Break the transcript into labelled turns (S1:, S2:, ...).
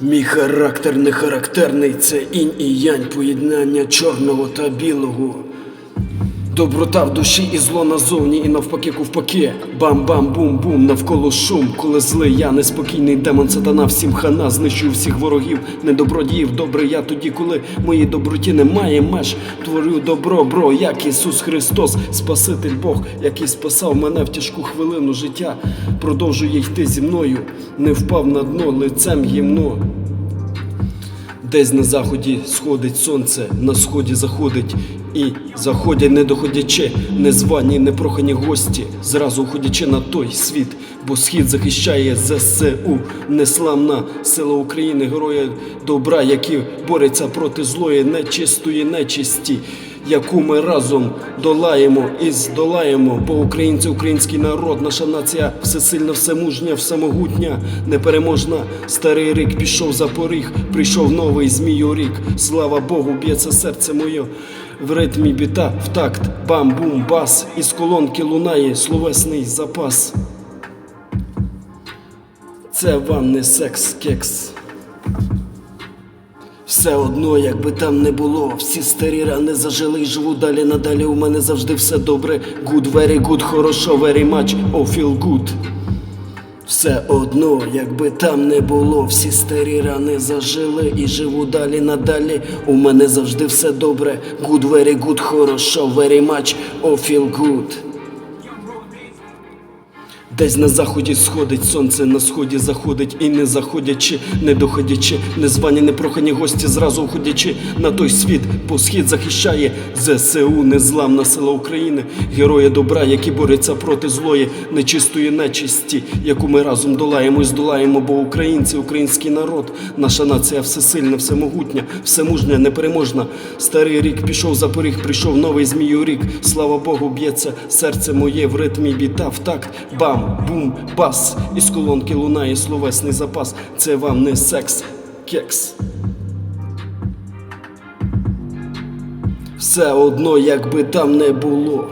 S1: Мій характер не характерний, це інь і янь, поєднання чорного та білого. Доброта в душі і зло назовні, і навпаки ковпаки. Бам-бам-бум-бум, навколо шум, коли злий я неспокійний демон сатана, всім хана, знищую всіх ворогів, недобродіїв. Добре я тоді, коли моїй доброті немає меж. Творю добро, бро, як Ісус Христос, Спаситель Бог, який спасав мене в тяжку хвилину життя. Продовжує йти зі мною, не впав на дно лицем гімно. Десь на заході сходить сонце, на сході заходить і заходять, не доходячи, незвані, непрохані гості, зразу уходячи на той світ, бо схід захищає ЗСУ, несламна сила України, героя добра, які борються проти злої, нечистої нечисті. Яку ми разом долаємо і здолаємо, бо українці, український народ, наша нація всесильна, всемужня, всемогутня, непереможна. Старий рік пішов за поріг, прийшов новий змію рік. Слава Богу, б'ється серце моє в ритмі біта, в такт, бам-бум, бас, із колонки лунає словесний запас. Це вам не секс, кекс. Все одно, якби там не було, всі старі рани зажили і живу далі надалі. У мене завжди все добре. Good, very good, хорошо, very much, oh feel good. Все одно, якби там не було, всі старі рани зажили і живу далі надалі. У мене завжди все добре. Good, very good, хорошо, very much, oh feel good. Десь на заході сходить сонце, на сході заходить і не заходячи, не доходячи, незвані, непрохані гості, зразу входячи на той світ, бо схід захищає ЗСУ, незламна сила України, герої добра, які борються проти злої, нечистої нечисті, яку ми разом долаємо і здолаємо, бо українці, український народ, наша нація всесильна, всемогутня, всемужня, непереможна. Старий рік пішов за поріг, прийшов новий змію рік. Слава Богу, б'ється серце моє в ритмі біта, в такт, бум, бас. Із колонки лунає словесний запас. Це вам не секс, кекс. Все одно, якби там не було.